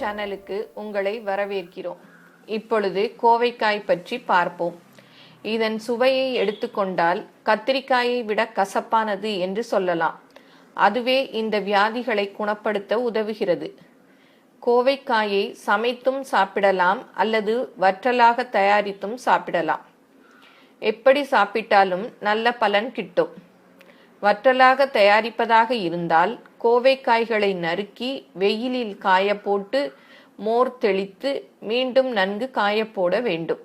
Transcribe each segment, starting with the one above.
சேனலுக்கு உங்களை வரவேற்கிறோம். இப்பொழுது கோவைக்காய் பற்றி பார்ப்போம். இதன் சுவையை எடுத்துக்கொண்டால் கத்திரிக்காயை விட கசப்பானது என்று சொல்லலாம். அதுவே இந்த வியாதிகளை குணப்படுத்த உதவுகிறது. கோவைக்காயை சமைத்தும் சாப்பிடலாம் அல்லது வற்றலாக தயாரித்தும் சாப்பிடலாம். எப்படி சாப்பிட்டாலும் நல்ல பலன் கிட்டும். வற்றலாக தயாரிப்பதாக இருந்தால் கோவைக்காய்களை நறுக்கி வெயிலில் காய போட்டு மோர் தெளித்து மீண்டும் நன்கு காயப்போட வேண்டும்.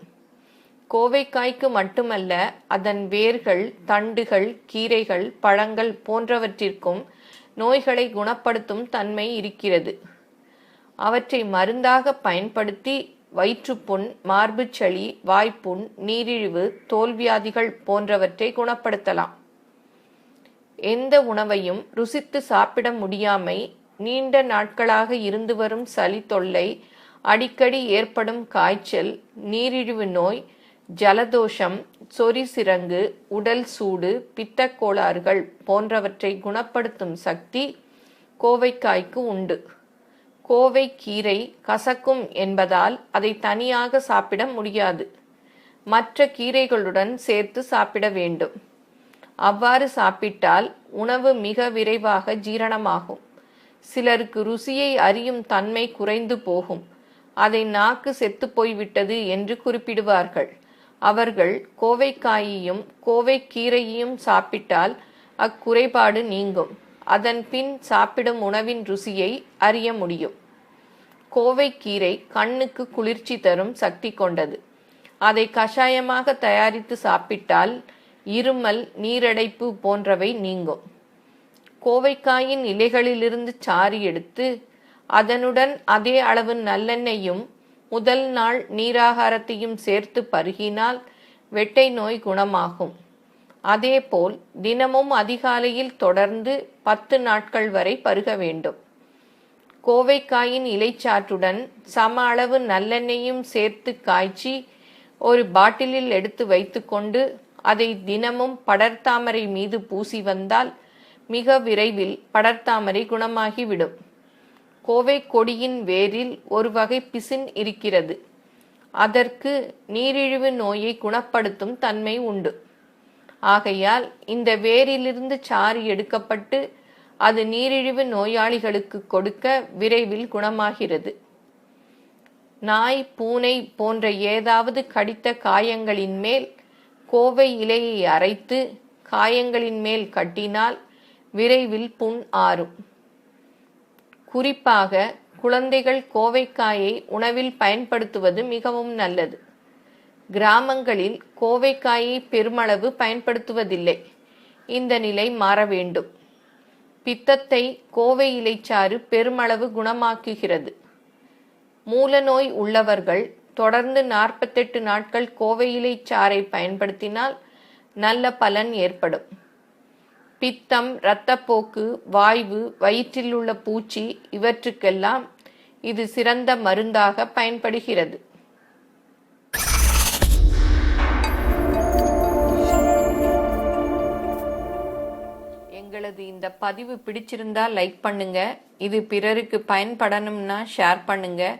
கோவைக்காய்க்கு மட்டுமல்ல அதன் வேர்கள் தண்டுகள் கீரைகள் பழங்கள் போன்றவற்றிற்கும் நோய்களை குணப்படுத்தும் தன்மை இருக்கிறது. அவற்றை மருந்தாக பயன்படுத்தி வயிற்றுப்புண் மார்புச்சளி வாய்ப்புண் நீரிழிவு தோல்வியாதிகள் போன்றவற்றை குணப்படுத்தலாம். எந்த உணவையும் ருசித்து சாப்பிட முடியாமை நீண்ட நாட்களாக இருந்து வரும் சளி தொல்லை அடிக்கடி ஏற்படும் காய்ச்சல் நீரிழிவு நோய் ஜலதோஷம் சொறி சிரங்கு உடல் சூடு பித்தக்கோளாறுகள் போன்றவற்றை குணப்படுத்தும் சக்தி கோவைக்காய்க்கு உண்டு. கோவை கீரை கசக்கும் என்பதால் அதை தனியாக சாப்பிட முடியாது. மற்ற கீரைகளுடன் சேர்த்து சாப்பிட வேண்டும். அவ்வாறு சாப்பிட்டால் உணவு மிக விரைவாக ஜீரணமாகும். சிலருக்கு ருசியை அறியும் தன்மை குறைந்து போகும். அதை நாக்கு செத்துப்போய்விட்டது என்று குறிப்பிடுவார்கள். அவர்கள் கோவைக்காயையும் கோவை கீரையையும் சாப்பிட்டால் அக்குறைபாடு நீங்கும். அதன் பின் சாப்பிடும் உணவின் ருசியை அறிய முடியும். கோவைக்கீரை கண்ணுக்கு குளிர்ச்சி தரும் சக்தி கொண்டது. அதை கஷாயமாக தயாரித்து சாப்பிட்டால் இருமல் நீரடைப்பு போன்றவை நீங்கும். கோவைக்காயின் இலைகளிலிருந்து சாறு எடுத்து அதனுடன் அதே அளவு நல்லெண்ணெயும் முதல் நாள் நீராகாரத்தையும் சேர்த்து பருகினால் வெட்டை நோய் குணமாகும். அதேபோல் தினமும் அதிகாலையில் தொடர்ந்து பத்து நாட்கள் வரை பருக வேண்டும். கோவைக்காயின் இலைச்சாற்றுடன் சம அளவு நல்லெண்ணெயும் சேர்த்து காய்ச்சி ஒரு பாட்டிலில் எடுத்து வைத்துக்கொண்டு அதை தினமும் படர்தாமரை மீது பூசி வந்தால் மிக விரைவில் படர்தாமரை குணமாகிவிடும். கோவை கொடியின் வேரில் ஒரு வகை பிசின் இருக்கிறது. அதற்கு நீரிழிவு நோயை குணப்படுத்தும் தன்மை உண்டு. ஆகையால் இந்த வேரிலிருந்து சாறு எடுக்கப்பட்டு அது நீரிழிவு நோயாளிகளுக்கு கொடுக்க விரைவில் குணமாகிறது. நாய் பூனை போன்ற ஏதாவது கடித்த காயங்களின் மேல் கோவை இலையை அரைத்து காயங்களின் மேல் கட்டினால் விரைவில் புண் ஆறும். குறிப்பாக குழந்தைகள் கோவைக்காயை உணவில் பயன்படுத்துவது மிகவும் நல்லது. கிராமங்களில் கோவைக்காயை பெருமளவு பயன்படுத்துவதில்லை. இந்த நிலை மாற வேண்டும். பித்தத்தை கோவை இலைச்சாறு பெருமளவு குணமாக்குகிறது. மூலநோய் உள்ளவர்கள் தொடர்ந்து நாற்பத்தெட்டு நாட்கள் கோவையிலை சாறை பயன்படுத்தினால் நல்ல பலன் ஏற்படும். பித்தம் இரத்தப்போக்கு வாய்வு வயிற்றில் உள்ள பூச்சி இவற்றுக்கெல்லாம் இது சிறந்த மருந்தாக பயன்படுகிறது. எங்களது இந்த பதிவு பிடிச்சிருந்தா லைக் பண்ணுங்க. இது பிறருக்கு பயன்படணும்னா ஷேர் பண்ணுங்கள்